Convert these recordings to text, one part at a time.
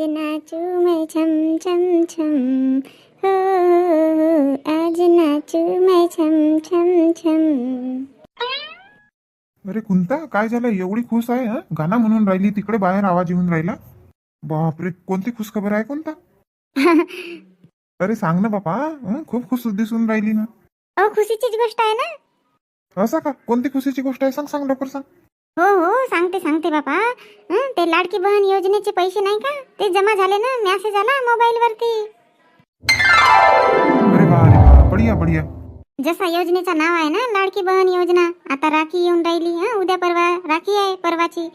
आज नाचू मैं छम छम छम। हो आज नाचू मैं छम छम छम। अरे कुंता काय झालं? एवढी खुश आहे हं? गाणं म्हणून राहिली तिकडे बाहेर आवाज येऊन राहिला. बापरे कोणती खुश खबर आहे कोणता अरे सांग ना बापा हं? खूप खुश दिसून राहिली ना. अहो खुशीचीच गोष्ट आहे ना? असं का? कोणती खुशीची गोष्ट आहे? सांग सांग लवकर सांग. हो हो सांगते सांगते बाबा ते लाडकी बहन योजनेचे पैसे नाही का? ते जमा झाले ना मेसेज आला मोबाईल वरती अरे वा अरे वा बढिया बढिया. जसा योजनेचं नाव आहे ना लाडकी बहन योजना आता राखी येऊन राहिली हा उद्या परवा राखी आहे परवाची.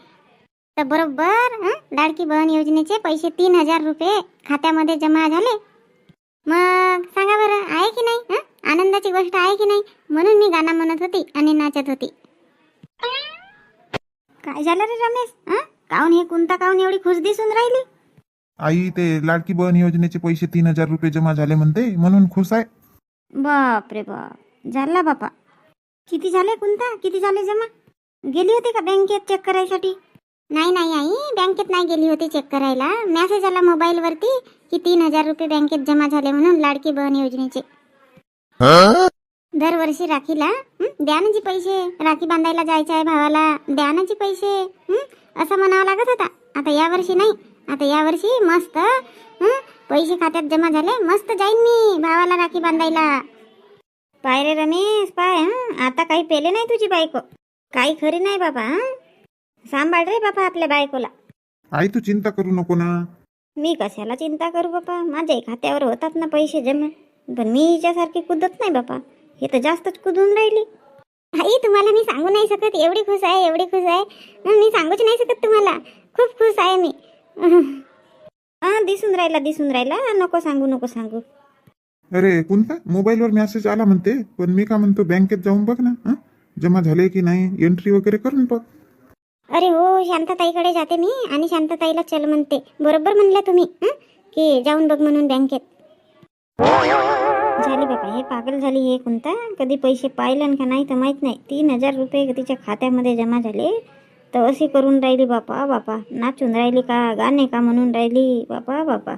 तर बरोबर हं, लाडकी बहन योजनेचे पैसे तीन हजार रुपये खात्यामध्ये जमा झाले. मग सांगा बरं आहे की नाही हं? आनंदाची गोष्ट आहे की नाही? म्हणून मी गाणं म्हणत होती आणि नाचत होती. काय झालं रे रमेश? हं? काहून हे कोणता काहून एवढी खुश दिसून राहिली? आई ते लाडकी बहन योजनेचे पैसे तीन हजार रुपये जमा झाले म्हणते म्हणून खुश आहे. बाप रे बाप. झाला बापा. किती झाले कोणता किती झाले जमा? गेली होती का बँकेत चेक करायसाठी? नाही नाही आई बँकेत नाही गेली होती चेक करायला. मेसेज आला मोबाईल वरती की तीन हजार रुपये बँकेत जमा झाले म्हणून लाडकी बहन योजनेचे. दरवर्षी राखीला द्या ना जी पैसे. राखी बांधायला जायचं आहे भावाला द्या ना जी पैसे. असं म्हणावं लागत होता. आता यावर्षी नाही. आता यावर्षी मस्त पैसे खात्यात जमा झाले मस्त जाईन मी भावाला राखी बांधायला. पाय रे रमेश पाय हं, आता काही पेले नाही तुझी बायको. काही खरी नाही बाबा? सांभाळ रे बाबा आपल्या बायकोला. आई तू चिंता करू नको ना. मी कशाला चिंता करू बापा माझ्याही खात्यावर होतात ना पैसे जमा. पण मी हिच्यासारखी कुदत नाही बापा हे तर जास्तच कुदून राहिली. आई तुम्हाला मी सांगू नाही शकत. एवढी खुश आहे एवढी खुश आहे. मी सांगूच नाही शकत तुम्हाला. खूप खुश आहे मी. हा दिसून राहिला दिसून राहिला. नको सांगू नको सांगू. अरे कोणता मोबाईलवर मेसेज आला म्हणते. पण मी का म्हणतो बँकेत जाऊन बघ ना. हं? जमा झाले की नाही एंट्री वगैरे करून बघ. अरे हो शांतताईकडे जाते मी आणि शांतताईला चल म्हणते. बरोबर म्हणल्या तुम्ही हं? की जाऊन बघ म्हणून बँकेत. झाली बाबा हे पागल झाली हे कोणता कधी पैसे पाहिलं का नाही तर माहीत नाही. तीन हजार रुपये तिच्या खात्यामध्ये जमा झाले. तर अशी करून राहिली बापा बापा. नाचून राहिली का गाणे का म्हणून राहिली? बापा बापा.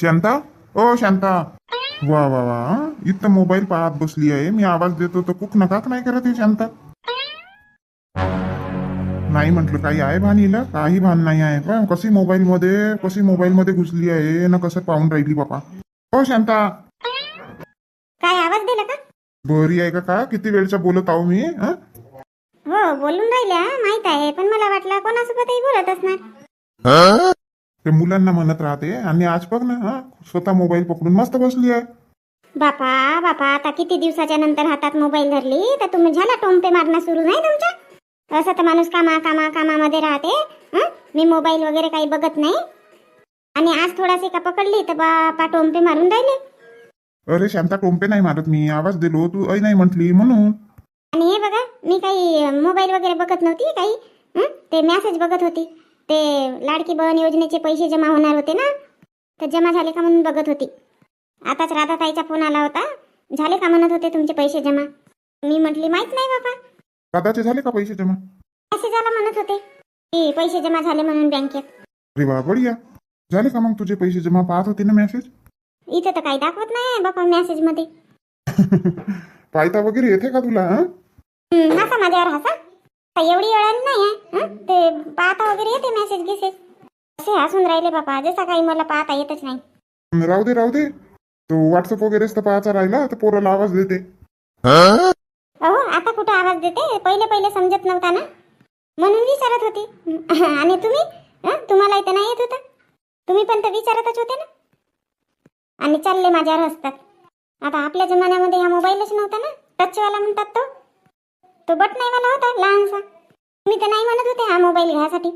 शांता? ओ शांता. वा वा वा. इथं मोबाईल पाहत बसली आहे. मी आवाज देतो तर कुक नका नाही करत शांता? नाही म्हटलं काही आहे भान हिला काही भान नाही आहे पण कशी मोबाईल मध्ये कशी मोबाईल मध्ये घुसली आहे? ना कसं पाहून राहिली बापा. ओ शांता. काय आवाज दिला का? बरी आहे का का? किती वेळचा बोलत आहो मी हं? हो बोलून राहिल्या माहीत आहे पण मला वाटलं कोणासोबतही बोलत असणार. ते मुलांना म्हणत राहते आणि आज बघ ना हं? स्वतः मोबाईल पकडून मस्त बसली आहे. बापा बापा आता किती दिवसाच्या नंतर हातात मोबाईल धरली तर तुम्ही झाला टोमपे मारणं सुरू नाही तुमच्या? असं तर माणूस कामा कामा कामामध्ये राहते? मी मोबाईल वगैरे काही बघत नाही. आणि आज थोडासे का पकडली तर बापा टोमपे मारून राहिले. अरे शांता टोंपे नाही मारत मी. आवाज दिलो तू ऐ नाही म्हटली म्हणून. आणि हे बघा मी काही मोबाईल वगैरे बघत नव्हती काही? ते मेसेज बघत होती. ते लाडकी बहन योजनेचे पैसे जमा होणार होते ना? तर जमा झाले का म्हणून बघत होती. आताच राधाताईचा फोन आला होता. झाले का म्हणत होते तुमचे पैसे जमा? मी म्हटली माहीत नाही बाबा दादाचे झाले का पैसे जमा? मेसेज आला म्हणत होते. की पैसे जमा झाले म्हणून बँकेत. अरे वा बढिया. झाले का मग तुझे पैसे जमा? पाहत होते ना मेसेज इथं तर काही दाखवत नाही बाबा मेसेजमध्ये. पायता वगैरे येते का तुला हं? हं, हसा माझ्यावर हसा. काही एवढी अळण नाही आहे हं? ते पाहता वगैरे येते मेसेज गिसेज असे हसून राहिले बाबा जसा काही मला पाहता येतच नाही. राहू दे राहू दे. तो व्हॉट्सअप वगैरेच तर पाहायचा राहिला तर पोराला आवाज देते. अहो आता कुठं आवाज देते? पहिले पहिले समजत नव्हता ना? म्हणून विचारत होती. आणि तुम्ही? हं? तुम्हाला इथं नाही येत होतं? तुम्ही पण तर विचारतच होते ना? आणि चालले माझ्यावर हसतात आता आपल्या जमान्यामध्ये हा मोबाईलच नव्हता ना? टचवाला म्हणतात तो. तो बट नाही वाला होता लहानसा. तुम्ही तर नाही म्हणत होते हा मोबाईल घ्यासाठी.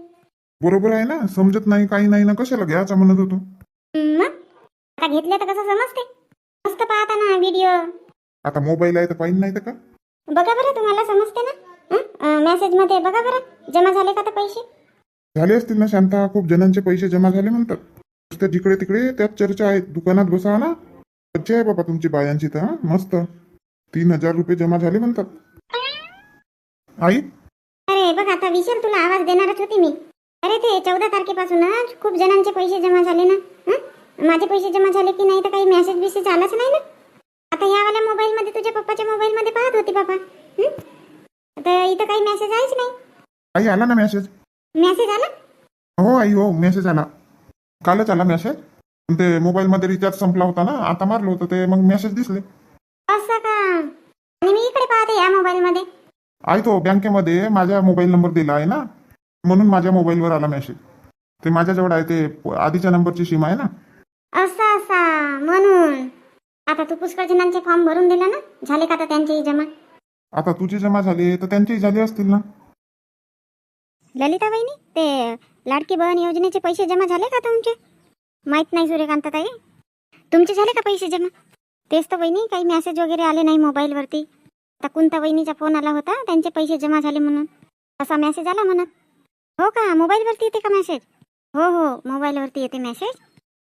बरोबर आहे ना? समजत नाही काही नाही ना? कशाला घ्यायचा म्हणत होतो? मग? आता घेतले तर कसं समजते? मस्त पाहता ना व्हिडिओ आता मोबाईल आहे तर पाहिजे नाही तर का? बघा बरं तुम्हाला समजते ना? मेसेजमध्ये बघा बरं जमा झाले का पैसे? झाले असतील ना शांता. खूप जणांचे पैसे जमा झाले म्हणतात. नुसत्या जिकडे तिकडे त्यात चर्चा आहेत दुकानात बसा ना. मज्जा आहे बाबा तुमची बायांची तर हं? मस्त. तीन हजार रुपये जमा झाले म्हणतात. आई? अरे बघ आता विशाल तुला आवाज देणारच होती मी. अरे ते चौदा तारखेपासूनच खूप जणांचे पैसे जमा झाले ना हं? माझे पैसे जमा झाले की नाही तर काही मेसेज बिसेज आलाच नाही ना? आता ह्यावाल्या मोबाईलमध्ये तुझ्या पप्पाच्या मोबाईलमध्ये पाहत होती बाबा. हं? तर इथं काही मेसेज आहेच नाही. आई आला ना मेसेज मेसेज आला? हो आई हो मेसेज आला. कालच आला मेसेज ते मोबाईलमध्ये रिचार्ज संपला होता ना आता मारलं होतं ते मग मेसेज दिसले. असं का? आणि मी इकडे पाहते या मोबाईलमध्ये. आई तो बँकेमध्ये माझा मोबाईल नंबर दिला आहे ना म्हणून माझ्या मोबाईलवर आला मेसेज ते माझ्याजवळ आहे ते आधीच्या नंबरची सीम आहे ना. असा असा म्हणून. आता तू पुष्कळ जणांचे फॉर्म भरून दिला ना? झाले का आता त्यांचेही जमा? आता तुझी जमा झाली तर त्यांचीही झाली असतील ना? ललिता वहिनी ते लाडकी बहन योजनेचे पैसे जमा झाले का तुमचे? माहीत नाही सूर्यकांत ताई. तुमचे झाले का पैसे जमा? तेच तर वहिनी काही मेसेज वगैरे आले नाही मोबाईलवरती. आता कुंता वहिनीचा फोन आला होता त्यांचे पैसे जमा झाले म्हणून. असा मेसेज आला म्हणत हो का? मोबाईलवरती येते का मेसेज हो हो मोबाईलवरती येते मेसेज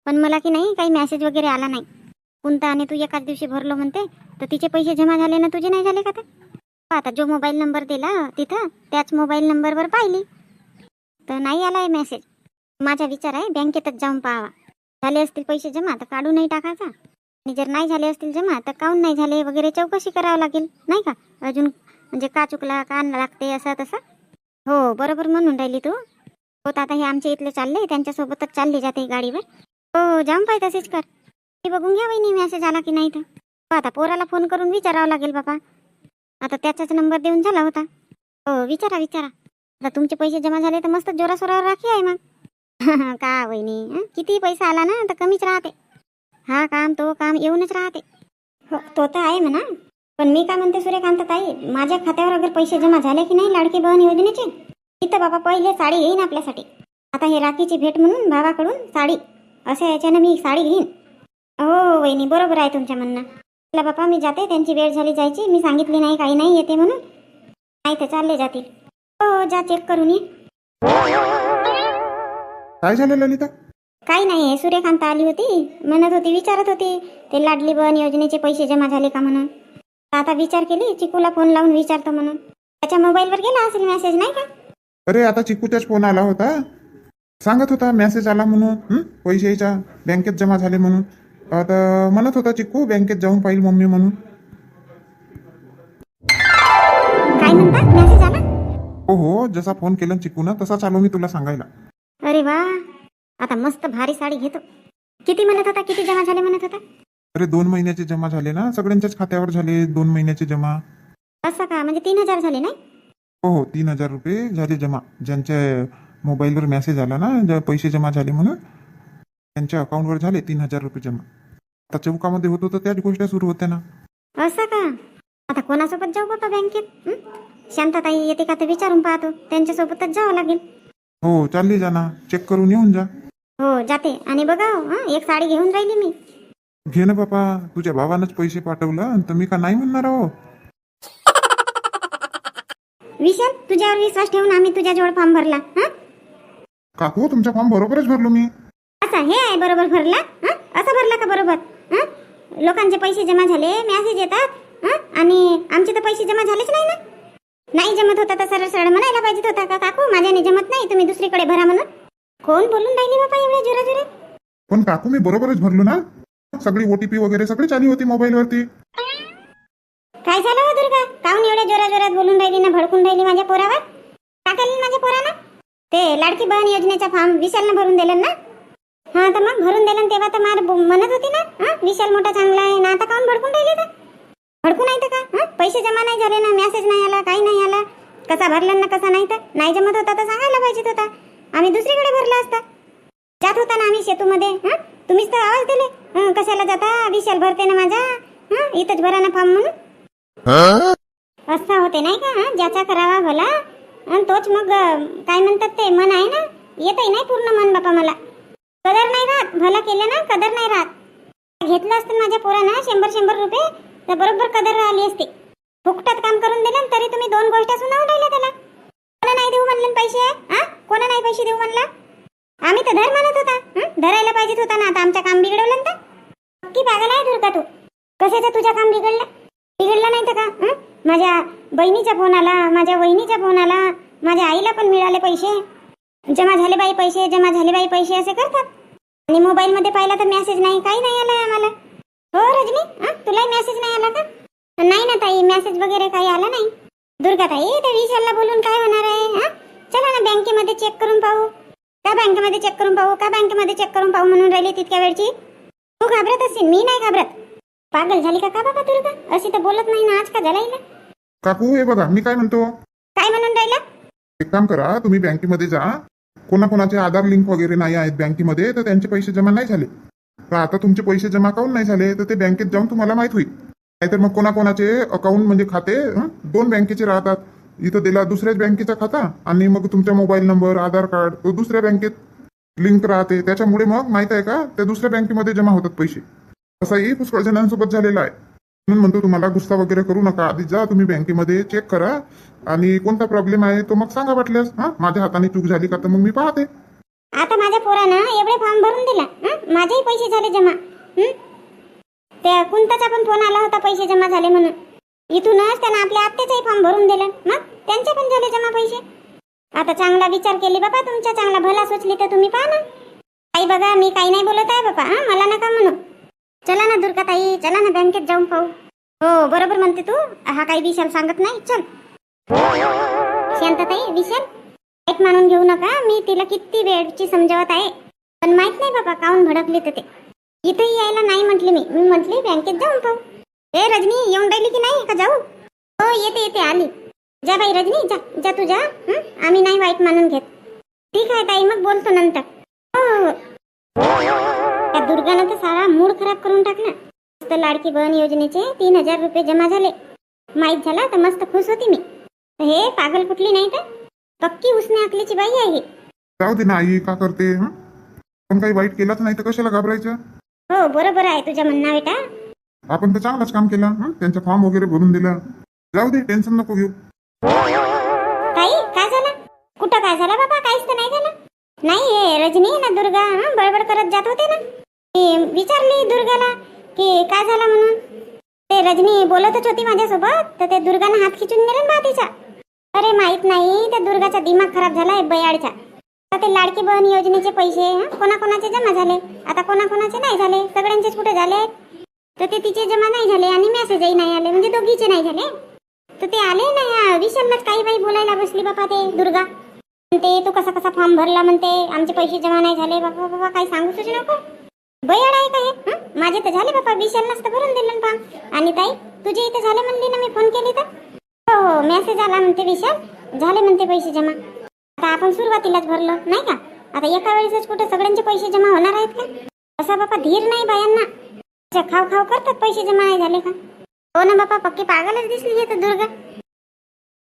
पण मला की नाही काही मेसेज वगैरे आला नाही. कोणता आणि तू एकाच दिवशी भरलो म्हणते तर तिचे पैसे जमा झाले ना तुझे नाही झाले का ते? आता जो मोबाईल नंबर दिला तिथं त्याच मोबाईल नंबरवर पाहिली. तर नाही आलाय मेसेज माझा विचार आहे बँकेतच जाऊन पाहावा. झाले असतील पैसे जमा तर काढूनही टाकायचा. आणि जर नाही झाले असतील जमा तर काऊन नाही झाले वगैरे चौकशी करावं लागेल नाही का? अजून म्हणजे का चुकला का लागते असं तसं? हो बरोबर म्हणून राहिली तू. हो तर आता हे आमच्या इथले चालले त्यांच्यासोबतच चालली जाते गाडीवर. हो जाऊन पाय तसेच कर. ते बघून घ्या वहिनी मेसेज आला की नाही तर. आता पोराला फोन करून विचारावं लागेल बाबा. आता त्याचाच नंबर देऊन झाला होता. हो विचारा विचारा. आता तुमचे पैसे जमा झाले तर मस्त जोरासोरावर राखी आहे मग. का वहिनी किती पैसा आला ना तर कमीच राहते. हा काम तो काम येऊनच राहते. हो तो तर आहे म्हणा. पण मी काय म्हणते सूर्यकांत ताई माझ्या खात्यावर अगर पैसे जमा झाले की नाही लाडकी बहन योजनेचे? तिथं बाबा पहिले साडी घेईन आपल्यासाठी. आता हे राखीची भेट म्हणून भावाकडून साडी. अशा याच्यानं मी साडी घेईन. हो वहिनी बरोबर आहे तुमच्या म्हणणं. चला बापा मी जाते. त्यांची वेळ झाली जायची. मी सांगितली नाही काही नाही येते म्हणून. नाही तर चालले जातील. हो जा चेक करून ये. काय झालं ललिता? काही नाही हे सूर्यकांत आली होती. म्हणत होती विचारत होती ते लाडली बहन योजनेचे पैसे जमा झाले का म्हणून? आता विचार केली चिकूला फोन लावून विचारतो म्हणून. त्याच्या मोबाईलवर गेला असेल मेसेज नाही का? अरे आता चिकूचाच फोन आला होता. सांगत होता मेसेज आला म्हणून हं? पैशाच्या बँकेत जमा झाले म्हणून. आता म्हणत होता चिकू बँकेत जाऊन पाहिल मम्मी म्हणून. काय म्हणता? मेसेज आला? हो हो जसा फोन केला ना चिकूनं तसा चालू मी तुला सांगायला. अरे वा! आता मस्त भारी साडी घेतो. किती म्हणत होता? किती जमा झाले म्हणत होता? अरे दोन महिन्याचे जमा झाले ना. सगळ्यांच्याच खात्यावर झाले दोन महिन्याचे जमा. असं का? म्हणजे तीन हजार झाले नाही? हो हो तीन हजार रुपये झाले जमा. ज्यांच्या मोबाईलवर मेसेज आला ना ज्या पैसे जमा झाले म्हणून त्यांच्या अकाउंटवर झाले तीन हजार रुपये जमा. आता चौकामध्ये होतो तर त्याच गोष्टी सुरू होत्या ना. असं का? आता कोणासोबत जाऊ बाबा बँकेत? हं? शांताताई येते का ते विचारून पाहतो. त्यांच्यासोबतच जावं लागेल. हो चालली जा ना. चेक करून येऊन जा. हो जाते. आणि बघा हं, एक साडी घेऊन राहिली मी. घे ना बापा तुझ्या भावानंच पैसे पाठवलं तर मी का नाही म्हणणार हो विशाल तुझ्यावर विश्वास ठेवून आम्ही तुझ्या फॉर्म भरला. हं? काकू तुमचा फॉर्म बरोबरच भरलो मी. असा हे आहे बरोबर भरला हं? असं भरला का बरोबर? हं? लोकांचे पैसे जमा झाले मेसेज येतात हं? आणि आमचे तर पैसे जमा झालेच नाही ना? नाही जमत होता तर सरळ सरळ म्हणायला पाहिजे होता का काकू? माझ्याने जमत नाही तुम्ही दुसरीकडे भरा म्हणून. कोण बोलून राहिली बाबा एवढ्या जोरा जोरात पण काकू मी बरोबरच भरलो ना? सगळी ओटीपी वगैरे सगळी चालू होती मोबाईलवरती. काय झालं हो दुर्गा? काहून एवढ्या जोरा जोरात बोलून राहिली ना भडकून राहिली माझ्या पोरावर? टाकाली माझ्या पोरानं? ते लाडकी बहन योजनेचा फॉर्म विशालनं भरून दिलं ना? हा तर मग भरून दिलं तेव्हा तर मार म्हणत होती ना हा विशाल मोठा चांगला आहे ना आता काऊन भडकून राहिले तर? भडकून नाही तर का? हा पैसे जमा नाही झाले ना मेसेज नाही आला काही नाही आला. कसा भरला ना कसा नाही तर? नाही जमत होता तर सांगायला पाहिजे होता. आम्ही दुसरीकडे भरला असता. जात होता ना आम्ही शेतूमध्ये हा? तुम्हीच तर आवाज दिले. कशाला जाता? विशाल भरते ना माझा. हा इथंच भरा ना फॉर्म म्हणून. असा होते नाही का ज्याचा करावा भला. आणि तोच मग काय म्हणतात ते मन आहे ना? येतही नाही पूर्ण मन बापा मला. कदर नाही राहत. भलं केलं ना कदर नाही राहत. घेतलं असतं माझ्या पोरानं शंभर शंभर रुपये तर बरोबर कदर राहिली असती. फुकटात काम करून दिलं तरी तुम्ही दोन गोष्टी सुनावून राहिल्या त्याला. कोणा नाही देऊ म्हणलं पैसे? हा? कोणा नाही पैसे देऊ म्हणला? आम्ही तर धर म्हणत होता. धरायला पाहिजेत होता ना आता आमचं काम बिघडवलं तर. नक्की पागल आहे दुर्गा तू. कशाचं तुझं काम बिघडलं? बिघडलं नाही तर का? माझ्या बहिणीचा फोन आला माझ्या वहिनीचा फोन आला माझ्या आईला पण मिळाले पैसे. जमा झाले बाई पैसे जमा झाले बाई पैसे असे करतात. आणि मोबाईलमध्ये पाहिला तर मेसेज नाही काही नाही आलाय आम्हाला. हो रजनी? हा तुलाही मेसेज नाही आला का? नाही ना ताई मेसेज वगैरे काही आला नाही. दुर्गा ताई त्या विशालला बोलून काय होणार आहे हा चला ना बँकेमध्ये चेक करून पाहू. का बँकेमध्ये चेक करून पाहू का बँकेमध्ये चेक करून पाहू म्हणून राहिली तितक्या वेळची? तू घाबरत असेल मी नाही घाबरत. पागल झाली का का बाबा दुर्गा? अशी तर बोलत नाही ना आज का झाला हिला? काकू हे बघा मी काय म्हणतो? काय म्हणून राहिला? एक काम करा तुम्ही बँकेमध्ये जा कोणाकोणाचे आधार लिंक वगैरे नाही आहेत बँकेमध्ये तर त्यांचे पैसे जमा नाही झाले. तर आता तुमचे पैसे जमा काऊन नाही झाले? तर ते बँकेत जाऊन तुम्हाला माहीत होईल. नाहीतर मग कोणाकोणाचे अकाउंट म्हणजे खाते हं, दोन बँकेचे राहतात. इथं दिला दुसऱ्याच बँकेचा खाता आणि मग तुमचा मोबाईल नंबर आधार कार्ड तो दुसऱ्या बँकेत लिंक राहते. त्याच्यामुळे मग माहीत आहे का? त्या दुसऱ्या बँकेमध्ये जमा होतात पैसे. असाही पुष्कळ जणांसोबत झालेला आहे. म्हणून म्हणतो तुम्हाला गुस्सा वगैरे करू नका. आधी जा तुम्ही बँकेमध्ये चेक करा. आणि कोणता प्रॉब्लेम आहे तो मग सांगा वाटल्यास. हा? माझ्या हाताने चूक झाली का तर मग मी पाहते. आता माझ्या पोरानं एवढे फॉर्म भरून दिला. हं? माझेही पैसे झाले जमा. हं? त्या कुंताचा पण फोन आला होता पैसे जमा झाले म्हणून. इथूनच त्यानं आपल्या आत्याचाही फॉर्म भरून दिला. मग? त्यांचे पण झाले जमा पैसे. आता चांगला विचार केले बाबा तुमच्या चांगला भला सोचली तर तुम्ही पहा ना. आई बघा मी काही नाही बोलत आहे बाबा. हा? मला नका म्हणू. चला ना दुर्गा ताई चला ना बँकेत जाऊन पाहू. हो बरोबर म्हणते तू. हा काही विशाल सांगत नाही. चल. शांतताई विशाल एक मानून घेऊ नका. मी तिला किती वेळची समजावत आहे. पण माहीत नाही बाबा काऊन भडकली तर ते. इथेही यायला नाही म्हटली मी. मी म्हटली बँकेत जाऊन पाहू. ए रजनी येऊन राहिली की नाही? का जाऊ? हो येते येते आली. जा बाई रजनी जा जा तू जा. आम्ही नाही वाईट मानून घेत. ठीक आहे ताई मग बोलतो नंतर. हो हो, हो. दुर्गानं तर सारा मूड खराब करून टाकला. मस्त लाडकी बहन योजनेचे तीन हजार रुपये जमा झाले. माहीत झाला तर मस्त खुश होती मी. हे पागल कुठली नाही तर? पक्की उसने आकलीची बाई आहे. ही जाऊ दे ना आई का करते हं? पण काही वाईट केलाच नाही तर कशाला घाबरायचं? हो बरोबर आहे तुझ्या म्हणणं बेटा. आपण तर चांगलाच काम केलं हं? त्यांचा फॉर्म वगैरे भरून दिला. जाऊ दे टेन्शन नको घेऊ. ताई काय झालं? कुठं काय झालं बाबा? काहीच तर नाही झालं. नाही हे रजनी ना दुर्गा हं, बडबड करत जात होते ना. विचारली दुर्गाला की काय झालं म्हणून? ते रजनी बोलतच होती माझ्यासोबत तर ते दुर्गानं हात खिचून नेलं ना तिचा अरे माहीत नाही त्या दुर्गाचा दिमाग खराब झालाय बयाडचा. तर ते लाडकी बहन योजनेचे पैसे कोणाकोणाचे जमा झाले? आता कोणाकोणाचे नाही झाले? सगळ्यांचेच कुठे झाले? तर ते तिचे जमा नाही झाले आणि मेसेजही नाही आले म्हणजे दोघीचे नाही झाले. तर ते आले नाही या विशाललाच काही बाई बोलायला बसली बापा ते दुर्गा. म्हणते तू कसा कसा फॉर्म भरला? म्हणते आमचे पैसे जमा नाही झाले. बाबा बाबा काही सांगूच नको. बयाड आहे का हे? हं? माझे तर झाले बापा विशाल तर भरून दिलं ना फॉर्म आणि ताई तुझे इथे झाले म्हणली ना मी फोन केली तर? हो हो मेसेज आला म्हणते विशाल. झाले म्हणते पैसे जमा. आता आपण सुरुवातीलाच भरलं नाही का? आता एका वेळेसच कुठे सगळ्यांचे पैसे जमा होणार आहेत का? असा बापा धीर नाही बायांना. अच्छा, खाव खाव करतात पैसे जमा नाही झाले का? हो ना बापा पक्की पागलच दिसली आहे तर दुर्गा.